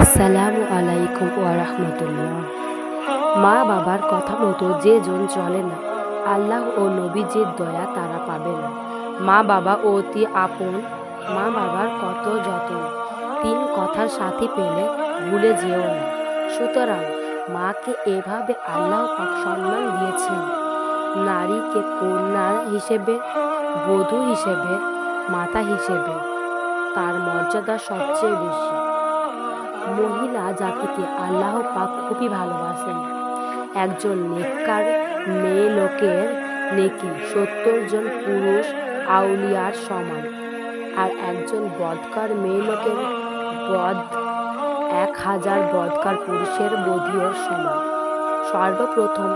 আসসালামু আলাইকুম রাহমাতুল্লাহ। মা বাবার কথা মতো যে জন চলে না, আল্লাহ ও নবীজির দয়া তারা পাবে না। মা বাবা অতি আপন, মা বাবার কত যত্ন, তিন কথার সাথী পেলে ভুলে যেও না। সুতরাং মাকে এভাবে আল্লাহ পাক সম্মান দিয়েছেন। নারীকে কন্যা হিসেবে, বধূ হিসেবে, মাতা হিসেবে তার মর্যাদা সবচেয়ে বেশি। মহিলা জাতিকে আল্লাহ পাক খুবই ভালোবাসেন। একজন নেককার মেয়ে লোকের নেকি সত্তর জন পুরুষ আউলিয়ার সমান, আর একজন বদকার মেয়ে লোকের বদ এক হাজার বদকার পুরুষের বধিয়র সমান। সর্বপ্রথম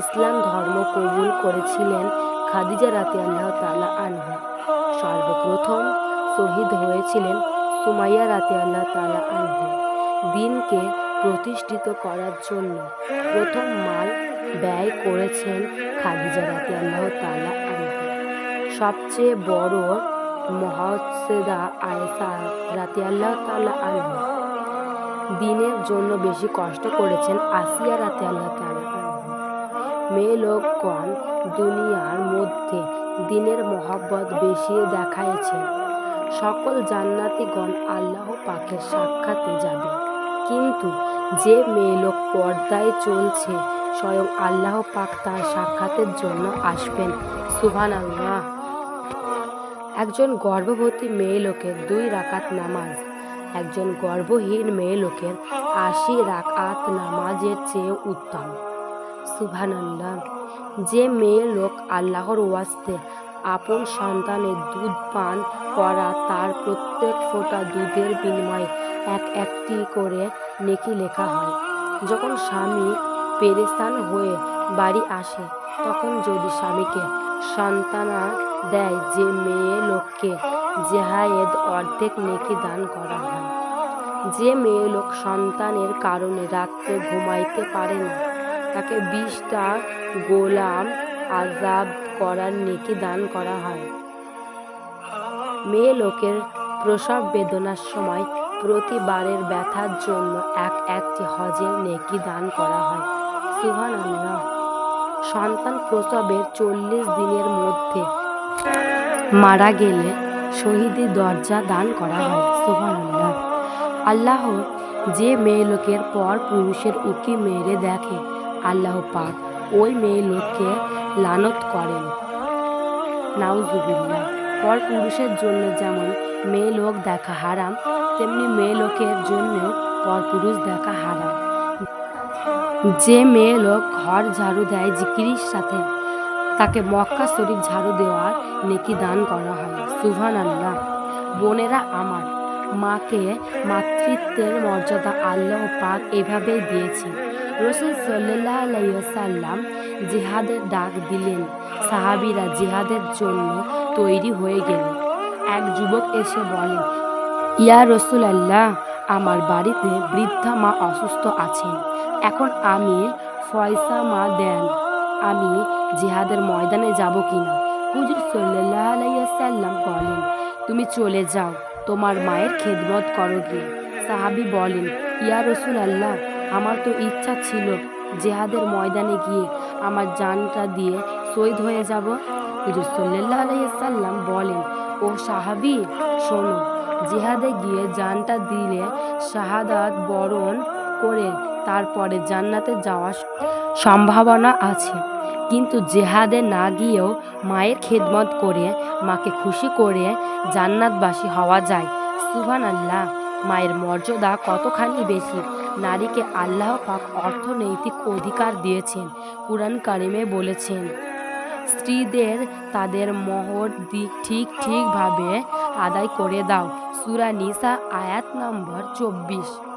ইসলাম ধর্ম কবুল করেছিলেন খাদিজা রাতে আল্লাহ তালা আনহা। সর্বপ্রথম শহীদ হয়েছিলেন সুমাইয়া রাতে আল্লাহ তালা আনহা। দিনকে প্রতিষ্ঠিত করার জন্য প্রথম মাল ব্যয় করেছেন খাদিজা রাতে আল্লাহ তালা আনহা। সবচেয়ে বড় মহসেদা আয়েসা রাতে আল্লাহ তালা আনহা। দিনের জন্য বেশি কষ্ট করেছেন আসিয়া রাতে আল্লাহ তালা মেয়ে লোকগণ দুনিয়ার মধ্যে দিনের মহব্বত বেশি দেখাইছে। সকল জান্নাতিগণ আল্লাহ পাকের সাক্ষাতে যাবে। কিন্তু যে মেয়ে লোক পর্দায় চলছে, স্বয়ং আল্লাহ পাক তার সাক্ষাতের জন্য আসবেন। সুভান আল্লাহ একজন গর্ভবতী মেয়ে লোকের দুই রাকাত নামাজ, একজন গর্ভহীন মেয়ে লোকের আশি রাকাত নামাজের চেয়ে উত্তম। সুভান যে মেয়ে লোক আল্লাহর ওয়াস্তে আপন সন্তানের দুধ পান করা তার প্রত্যেক ফোঁটা দুধের বিনিময়ে এক একটি করে নেকি লেখা হয়। যখন স্বামী পেরেস্তান হয়ে বাড়ি আসে, তখন যদি স্বামীকে সন্তানা দেয় যে মেয়ে লোককে জেহায়েদ অর্ধেক নেকি দান করা হয়। যে মেয়ে লোক সন্তানের কারণে রাত্রে ঘুমাইতে পারে না, তাকে বিশটা গোলাম আজাব করার নেকি দান করা হয়। মেয়ে লোকের প্রসব বেদনার সময় প্রতিবারের ব্যথার জন্য এক একটি হজের নেকি দান করা হয়। সুহান আল্লাহ সন্তান প্রসবের চল্লিশ দিনের মধ্যে মারা গেলে শহীদি দরজা দান করা হয়। সুহান আল্লাহ আল্লাহ যে মেয়ে লোকের পর পুরুষের উকি মেরে দেখে, আল্লাহ পাক ওই মেয়ে লোককে লানত করেন। নাউজুবিল্লাহ। পর পুরুষের জন্য যেমন মেয়ে লোক দেখা হারাম, তেমনি মেয়ে লোকের জন্য পর পুরুষ দেখা হারাম। যে মেয়ে লোক ঘর ঝাড়ু দেয় জিকিরির সাথে, তাকে মক্কা শরীফ ঝাড়ু দেওয়ার নেকি দান করা হয়। সুভান আল্লাহ বোনেরা আমার, মাকে মাতৃত্বের মর্যাদা আল্লাহ পাক এভাবেই দিয়েছে রসুল সাল্লাহ আলাইসাল্লাম জিহাদের ডাক দিলেন। সাহাবিরা জিহাদের জন্য তৈরি হয়ে গেলেন এক যুবক এসে বলেন ইয়া রসুল আল্লাহ আমার বাড়িতে বৃদ্ধা মা অসুস্থ আছেন। এখন আমি ফয়সা মা দেন। আমি জিহাদের ময়দানে যাব কিনা? হুজুর সাল্লাহ আলাইসাল্লাম বলেন, তুমি চলে যাও, তোমার মায়ের খেদমত করো গিয়ে। সাহাবি বলেন, ইয়া রসুল আল্লাহ আমার তো ইচ্ছা ছিল জেহাদের ময়দানে গিয়ে আমার জানটা দিয়ে শহীদ হয়ে যাব। হুজুর আলাইসাল্লাম বলেন, ও সাহাবি, শোনো, জেহাদে গিয়ে জানটা দিলে শাহাদাত বরণ করে তারপরে জান্নাতে যাওয়ার সম্ভাবনা আছে। কিন্তু জেহাদে না গিয়েও মায়ের খেদমত করে, মাকে খুশি করে জান্নাতবাসী হওয়া যায়। সুভান আল্লাহ মায়ের মর্যাদা কতখানি বেশি? নারীকে আল্লাহ পাক অর্থনৈতিক অধিকার দিয়েছেন, কুরআন কারিমে বলেছেন। স্ত্রীদের তাদের মোহর ঠিক ঠিকভাবে আদায় করে দাও। সুরা নিসা আয়াত নম্বর চব্বিশ।